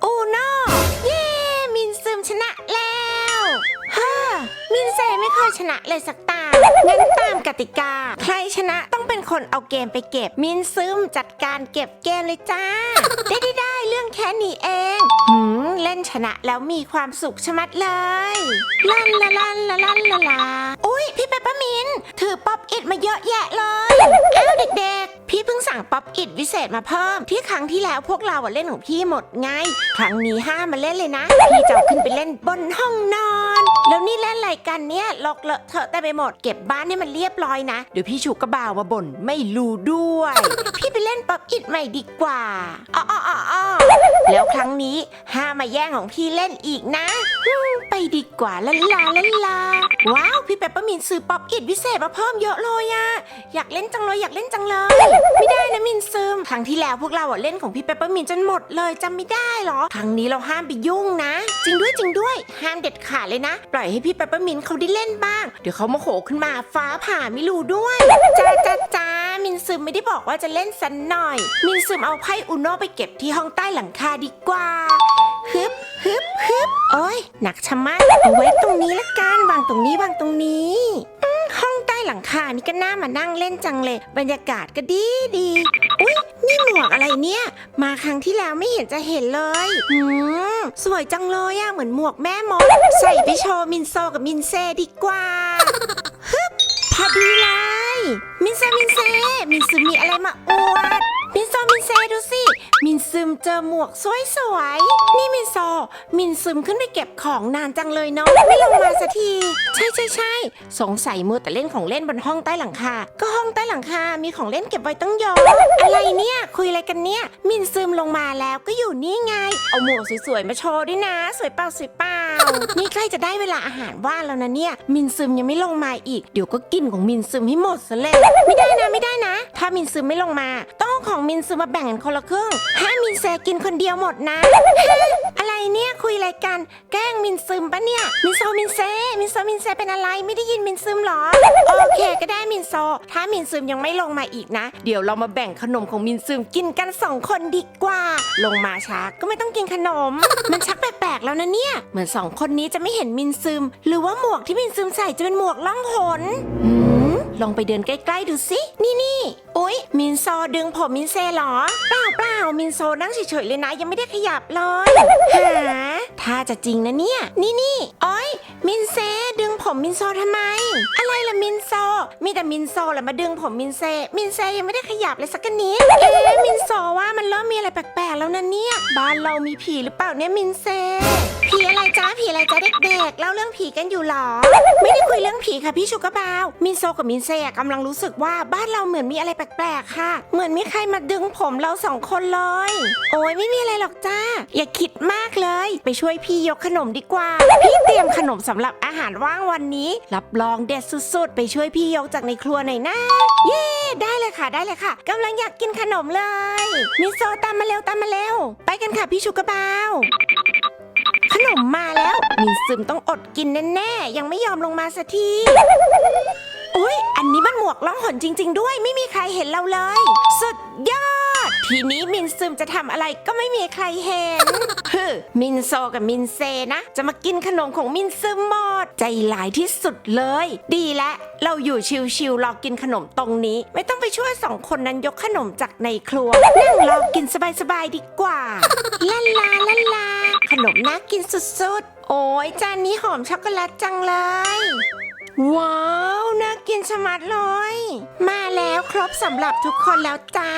โอ้โนเย้ มินซึมชนะแล้วฮ่ามินเซไม่ เคยชนะเลยสักตา งั้นตามกติกา ใครชนะต้องเป็นคนเอาเกมไปเก็บ มินซึมจัดการเก็บเกมเลยจ้า ได้ได้ได้เรื่องแค่นี้เองหืมเล่นชนะแล้วมีความสุขชะมัดเลยลันละลันละลันละลาอุ้ยพี่เปปเปอร์มินถือป๊อปอิดมาเยอะแยะเลยเอ้าเด็กๆ พี่เพิ่งสั่งป๊อปอิดวิเศษมาเพิ่ม ที่ครั้งที่แล้วพวกเราอะเล่นของพี่หมดไง ครั้งนี้ห้ามมาเล่นเลยนะ พี่จะเอาขึ้นไปเล่นบนห้องนอน แล้วนี่เล่นอะไรกันเนี่ยลอกเลอะเทอะแต่ไปหมด เก็บบ้านให้มันเรียบร้อยนะ เดี๋ยวพี่ชูกระบ่าวมาบ่นไม่รู้ด้วย พี่ไปเล่นป๊อปอิดใหม่ดีกว่าอ้ออ้ออ้อแล้วครั้งนี้ห้ามมาแย่งของพี่เล่นอีกนะ ไปดีกว่าละลาละลา ว้าว พี่เปปเปอร์มินซื้อป๊อปอิดวิเศษมาเพิ่มเยอะเลยอะอยากเล่นจังเลยอยากเล่นจังเลย ครั้งที่แล้วพวกเราอะเล่นของพี่เปปเปอร์มินจนหมดเลยจำไม่ได้เหรอ ครั้งนี้เราห้ามไปยุ่งนะ จริงด้วยจริงด้วย ห้ามเด็ดขาดเลยนะ ปล่อยให้พี่เปปเปอร์มินเขาได้เล่นบ้าง เดี๋ยวเขาโมโหขึ้นมาฟ้าผ่าไม่รู้ด้วยจ้าจ้าจ้ามินซึมไม่ได้บอกว่าจะเล่นสันหน่อย มินซึมเอาไพ่อุโนไปเก็บที่ห้องใต้หลังคาดีกว่าฮึบฮึบฮึบโอ้ยหนักชะมัดเอาไว้ตรงนี้ละกันวางตรงนี้วางตรงนี้ ห้องใต้หลังคานี่ก็น่ามานั่งเล่นจังเลย บรรยากาศก็ดีดีอุ้ยนี่หมวกอะไรเนี่ย มาครั้งที่แล้วไม่เห็นจะเห็นเลยอืมสวยจังเลยอะเหมือนหมวกแม่มดใส่ไปโชว์มินโซกับมินเซดีกว่าฮึบพอดีเลยมินเซมินเซมินซึมีอะไรมาอวดมินโซมินเซดูสิ มินซึมเจอหมวกสวยๆนี่มินโซ มินซึมขึ้นไปเก็บของนานจังเลยเนาะไม่ลงมาสักที ใช่ใช่ใช่สงสัยมัวแต่เล่นของเล่นบนห้องใต้หลังคา ก็ห้องใต้หลังคา มีของเล่นเก็บไว้ตั้งเยอะอะไรเนี่ย คุยอะไรกันเนี่ย มินซึมลงมาแล้วก็อยู่นี่ไง เอาหมวกสวยๆมาโชว์ด้วยนะ สวยเปล่าสวยเปล่า นี่ใกล้จะได้เวลาอาหารว่างแล้วนะเนี่ย มินซึมยังไม่ลงมาอีก เดี๋ยวก็กินของมินซึมให้หมดซะเลยไม่ได้นะไม่ได้นะ ถ้ามินซึมไม่ลงมา ต้องเอาของมินซึมมาแบ่งกันคนละครึ่งห้ามมินเซกินคนเดียวหมดนะ อะไรเนี่ยคุยอะไรกัน แกล้งมินซึมปะเนี่ย มินโซมินเซ มินโซมินเซเป็นอะไรไม่ได้ยินมินซึมหรอ โอเคก็ได้มินโซ ถ้ามินซึมยังไม่ลงมาอีกนะ เดี๋ยวเรามาแบ่งขนมของมินซึมกินกันสองคนดีกว่า ลงมาช้าก็ไม่ต้องกินขนม มันชักแปลกๆแล้วนะเนี่ย เหมือนสองคนนี้จะไม่เห็นมินซึม หรือว่าหมวกที่มินซึมใส่จะเป็นหมวกล่องหนหืมลองไปเดินใกล้ๆดูสิ นี่นี่อุ๊ย มินโซดึงผมมินเซเหรอ เปล่าเปล่ามินโซนั่งเฉยๆเลยนะ ยังไม่ได้ขยับเลยหาถ้าจะจริงนะเนี่ย นี่นี่อ้อย มินเซดึงผมมินโซทำไม อะไรล่ะมินโซ มีแต่มินโซแหละมาดึงผมมินเซ มินเซยังไม่ได้ขยับเลยสักนิดเอ๊ะมินโซว่ามันเริ่มมีอะไรแปลกๆแล้วนะเนี่ย บ้านเรามีผีหรือเปล่าเนี่ยมินเซ ผีอะไรจ้าผีอะไรจ้าเด็กๆเล่าเรื่องผีกันอยู่หรอ ไม่ได้คุยเรื่องผีค่ะพี่ชูกระบาว มินโซกับมินเซอะกำลังรู้สึกว่าบ้านเราเหมือนมีอะไรแปลกๆค่ะ เหมือนมีใครมาดึงผมเราสองคนเลย โอ้ยไม่มีอะไรหรอกจ้า อย่าคิดมากเลย ไปช่วยพี่ยกขนมดีกว่า พี่เตรียมขนมสำหรับอาหารว่างวันนี้ รับรองเด็ดสุดๆ ไปช่วยพี่ยกจากในครัวหน่อยนะ เย้ได้เลยค่ะได้เลยค่ะกำลังอยากกินขนมเลย มินโซตามมาเร็วตามมาเร็ว ไปกันค่ะพี่ชูกระบาว มมาแล้วมินซึมต้องอดกินแน่ๆ ยังไม่ยอมลงมาสักทีอุ้ยอันนี้มันหมวกล่องหนจริง ๆ ด้วย ไม่มีใครเห็นเราเลย สุดยอด ทีนี้มินซึมจะทำอะไรก็ไม่มีใครเห็นฮึมินโซกับมินเซนะ จะมากินขนมของมินซึมหมด ใจหลายที่สุดเลย ดีแล้วเราอยู่ชิวๆรอกินขนมตรงนี้ ไม่ต้องไปช่วยสองคนนั้นยกขนมจากในครัวนั่งรอกินสบายๆดีกว่าลาลาลาลา ขนมน่ากินสุดๆ โอ้ยจานนี้หอมช็อกโกแลตจังเลย ว้าว น่ากินชะมัดเลย มาแล้วครบสำหรับทุกคนแล้วจ้า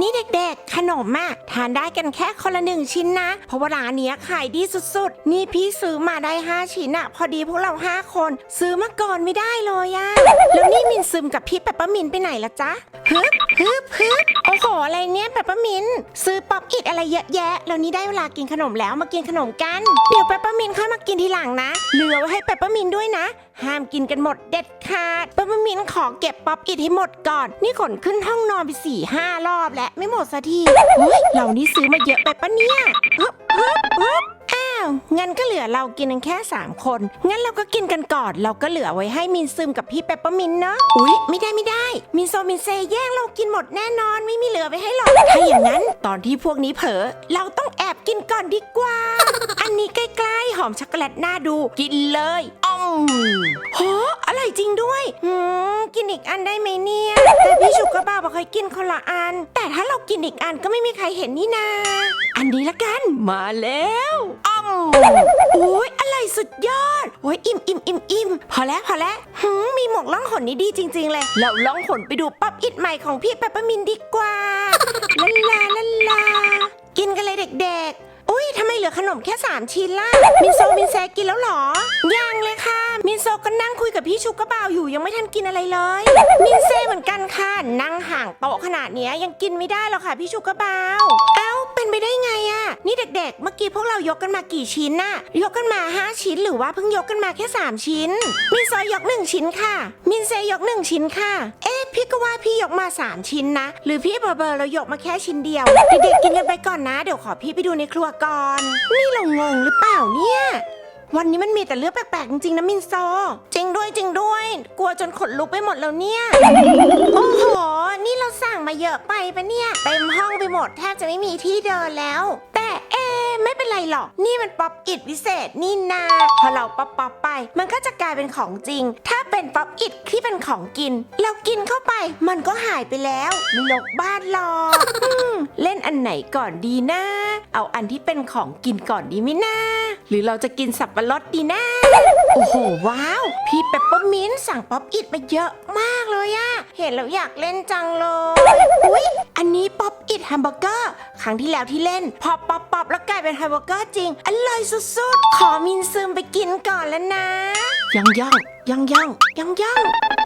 นี่เด็กๆ ขนมอะทานได้กันแค่คนละหนึ่งชิ้นนะ เพราะว่าร้านเนี้ยขายดีสุดๆ นี่พี่ซื้อมาได้ 5 ชิ้นอะพอดีพวกเรา 5 คน ซื้อมาก่อนไม่ได้เลยอะแล้วนี่มินซึมกับพี่เปปเปอร์มินไปไหนละจ๊ะฮึบฮึบฮึบโอ้โหอะไรเนี่ยเปปเปอร์มินซื้อป๊อปอิดอะไรเยอะแยะ แล้วนี่ได้เวลากินขนมแล้วมากินขนมกัน เดี๋ยวเปปเปอร์มินค่อยมากินทีหลังนะ เหลือไว้ให้เปปเปอร์มินด้วยนะ ห้ามกินกันหมดเด็ดขาดเปปเปอร์มินขอเก็บป๊อปอิดให้หมดก่อน นี่ขนขึ้นห้องนอนไปสี่ห้ารอบแล้วไม่หมดสักทีเฮ้ยเรานี่ซื้อมาเยอะไปปะเนี่ยฮึบฮึบฮึบอ้าวงั้นก็เหลือเรากินกันแค่ 3 คน งั้นเราก็กินกันก่อน เราก็เหลือไว้ให้มินซึมกับพี่เปปเปอร์มินเนาะอุ๊ย ไม่ได้ไม่ได้ มินโซมินเซแย่งเรากินหมดแน่นอนไม่มีเหลือไว้ให้หรอกถ้าอย่างนั้นตอนที่พวกนี้เผลอเราต้องแอบกินก่อนดีกว่า อันนี้ใกล้ๆหอมช็อกโกแลตน่าดู กินเลยออมโหอ ร่อยจริงด้วยหืมกินอีกอันได้ไหมเนี่ยแต่พี่ชุกกระบ้าบอกให้กินคนละอัน แต่ถ้าเรากินอีกอันก็ไม่มีใครเห็นนี่นา อันนี้ละกันมาแล้วอ้อมโอ้ยอร่อยสุดยอดโอ้ยอิ่มอิ่มอิ่มอิ่มพอแล้วพอแล้วหืมมีหมวกล่องหนนี่ดีจริง ๆ เลยเราล่องหนไปดูป๊อปอิดใหม่ของพี่เปปเปอร์มินดีกว่าลาลาลาลากินกันเลยเด็กๆ อุ้ยทำไมเหลือขนมแค่3ชิ้นล่ะ มินโซมินแซกินแล้วเหรอ ยังเลยค่ะ มินโซก็นั่งคุยกับพี่ชุกกระบ่าวอยู่ยังไม่ทันกินอะไรเลย มินเซเหมือนกันค่ะ นั่งห่างโต๊ะขนาดนี้ยังกินไม่ได้หรอกค่ะพี่ชุกกระบ่าวเอ้าเป็นไปได้ไงอะนี่เด็กๆ เมื่อกี้พวกเรายกกันมากี่ชิ้นน่ะ ยกกันมา 5 ชิ้นหรือว่าเพิ่งยกกันมาแค่ 3 ชิ้น มินโซยก 1 ชิ้นค่ะ มินเซยก 1 ชิ้นค่ะ เอ๊ะ พี่ก็ว่าพี่ยกมา 3 ชิ้นนะ หรือพี่เบอร์เบอร์เรายกมาแค่ชิ้นเดียวเด็กๆกินกันไปก่อนนะ เดี๋ยวขอพี่ไปดูในครัวก่อน นี่เรางงหรือเปล่าเนี่ย วันนี้มันมีแต่เรื่องแปลกๆจริงๆนะมินโซ จริงด้วยจริงด้วย กลัวจนขนลุกไปหมดแล้วเนี่ย โอ้โห นี่เราสั่งมาเยอะไปปะเนี่ย เต็มห้องไปหมดแทบจะไม่มีที่เดินแล้ว แต่เอะ ไม่เป็นไรหรอก นี่มันป๊อปอิดวิเศษนี่นาพอเราป๊อปป๊อปไป มันก็จะกลายเป็นของจริง ถ้าเป็นป๊อปอิดที่เป็นของกิน เรากินเข้าไป มันก็หายไปแล้วไม่ลกบ้านหรอกอืมเล่นอันไหนก่อนดีนะ เอาอันที่เป็นของกินก่อนดีไหมนะหรือเราจะกินสับปะรดดีนะ โอ้โหว้าว พี่เปปเปอร์มินต์สั่งป๊อปอิดมาเยอะมากเลยอะเห็นแล้วอยากเล่นจังเลย อุ๊ย อันนี้ป๊อปอิดแฮมเบอร์เกอร์ ครั้งที่แล้วที่เล่น พอป๊อปป๊อปแล้วกลายเป็นแฮมเบอร์เกอร์จริง อร่อยสุดๆ ขอมินซึมไปกินก่อนแล้วนะ ยังยังยังยังยังยัง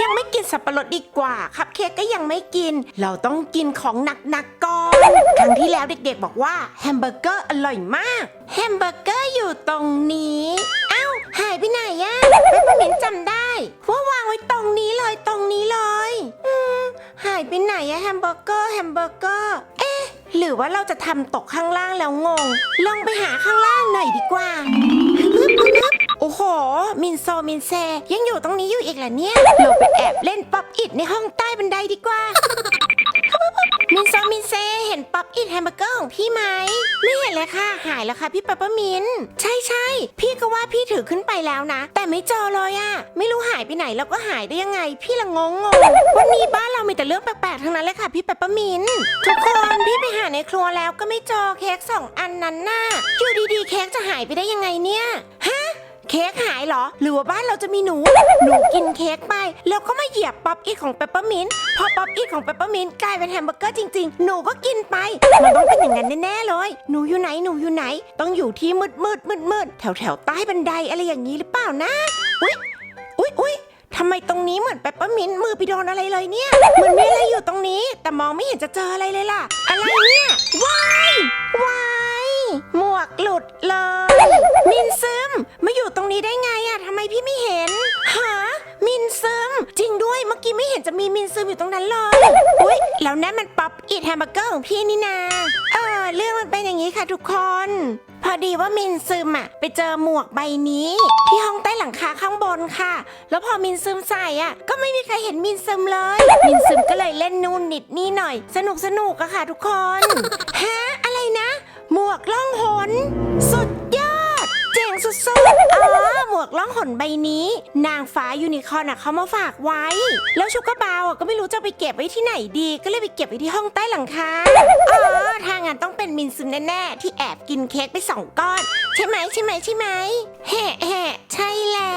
ยังไม่กินสับปะรดดีกว่า คัพเค้กก็ยังไม่กิน เราต้องกินของหนักๆก่อน ครั้งที่แล้วเด็กๆบอกว่าแฮมเบอร์เกอร์อร่อยมาก แฮมเบอร์เกอร์อยู่ หรือว่าเราจะทำตกข้างล่างแล้วงงลองไปหาข้างล่างหน่อยดีกว่าปึ๊บปึ๊บโอ้โห มินโซมินเซ ยังอยู่ตรงนี้อยู่อีกเหรอเนี่ยเราไปแอบเล่นป๊อปอิดในห้องใต้บันไดดีกว่า มินโซมินเซเห็นป๊อปอินแฮมเบอร์เกอร์ของพี่ไหม ไม่เห็นเลยค่ะ หายแล้วค่ะพี่ปปเปอร์มิน ใช่ใช่พี่ก็ว่าพี่ถือขึ้นไปแล้วนะ แต่ไม่เจอเลยอะไม่รู้หายไปไหนแล้วก็หายได้ยังไง พี่ละงงงวันนี้บ้านเรามีแต่เรื่องแปลกๆทั้งนั้นเลยค่ะพี่ปปเปอร์มินทุกคนพี่ไปหาในครัวแล้วก็ไม่เจอเค้กสองอันนั้นน่ะอยู่ดีๆเค้กจะหายไปได้ยังไงเนี่ยฮะ เค้กหายเหรอ หรือว่าบ้านเราจะมีหนู หนูกินเค้กไป แล้วก็มาเหยียบป๊อปอิทของเปปเปอร์มินต์พอป๊อปอิทของเปปเปอร์มินต์กลายเป็นแฮมเบอร์เกอร์จริง ๆ หนูก็กินไป มันต้องเป็นอย่างนั้นแน่ๆเลย หนูอยู่ไหนหนูอยู่ไหน ต้องอยู่ที่มืดมืดมืดมืดแถวแถวๆใต้บันไดอะไรอย่างนี้หรือเปล่านะอุ๊ยอุ๊ยอุ๊ยทำไมตรงนี้เหมือนเปปเปอร์มินต์มือไปโดนอะไรเลยเนี่ยเหมือนมีอะไรอยู่ตรงนี้ แต่มองไม่เห็นจะเจออะไรเลยล่ะ อะไรเนี่ยว้ายวาย หมวกหลุดเลย มินซึมมาอยู่ตรงนี้ได้ไงอะทำไมพี่ไม่เห็นฮะมินซึม จริงด้วยเมื่อกี้ไม่เห็นจะมีมินซึมอยู่ตรงนั้นเลยอุ๊ยแล้วนั่นมันป๊อปอิทแฮมเบอร์เกอร์ของพี่นี่นาเออเรื่องมันเป็นอย่างนี้ค่ะทุกคน พอดีว่ามินซึมอะไปเจอหมวกใบนี้ ที่ห้องใต้หลังคาข้างบนค่ะ แล้วพอมินซึมใส่อะก็ไม่มีใครเห็นมินซึมเลย มินซึมก็เลยเล่นนู่นนิดนี่หน่อย สนุกสนุกอะค่ะทุกคนฮะ หมวกล่องหน สุดยอด เจ๋งสุดๆอ๋อหมวกล่องหนใบนี้ นางฟ้ายูนิคอร์นอะเขามาฝากไว้ แล้วชุกกระบาวอะก็ไม่รู้จะไปเก็บไว้ที่ไหนดี ก็เลยไปเก็บไว้ที่ห้องใต้หลังคาอ๋อ มินซึมแน่ๆที่แอบกินเค้กไปสองก้อน ใช่ไหมใช่ไหมใช่ไหมแห่แห่ใช่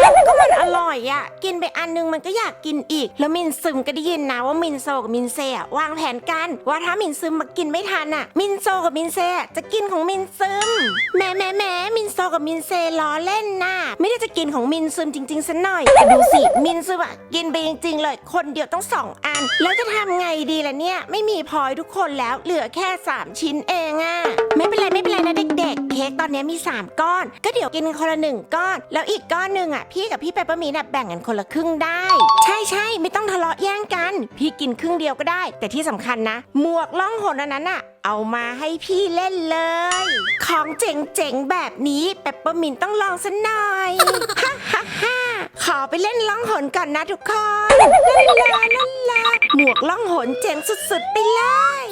แล้วก็มันอร่อยอะกินไปอันนึงมันก็อยากกินอีก แล้วมินซึมก็ได้ยินนะว่ามินโซกับมินเซอะวางแผนกัน ว่าถ้ามินซึมมากินไม่ทันอะมินโซกับมินเซอะจะกินของมินซึมแหม่แหม่แหม่มินโซกับมินเซล้อเล่นนะไม่ได้จะกินของมินซึมจริงๆซะหน่อยแต่ดูสิมินซึมอะกินไปจริงๆเลย คนเดียวต้องสองอัน แล้วจะทำไงดีล่ะเนี่ยไม่มีพอยทุกคนแล้วเหลือแค่สามชิ้นเองอะ ไม่เป็นไรไม่เป็นไรนะเด็ก ๆ เค้กตอนนี้มี 3 ก้อน ก็เดี๋ยวกินคนละหนึ่งก้อน แล้วอีกก้อนหนึ่งอะพี่กับพี่เปปเปอร์มีนอะแบ่งกันคนละครึ่งได้ ใช่ใช่ไม่ต้องทะเลาะแย่งกัน พี่กินครึ่งเดียวก็ได้ แต่ที่สำคัญนะ หมวกล่องหนอันนั้นอะ เอามาให้พี่เล่นเลย ของเจ๋งๆแบบนี้เปปเปอร์มินต้องลองสักหน่อย ฮ่าฮ่าฮ่าขอไปเล่นล่องหนก่อนนะทุกคนลาลาลาลาหมวกล่องหนเจ๋งสุดๆไปเลย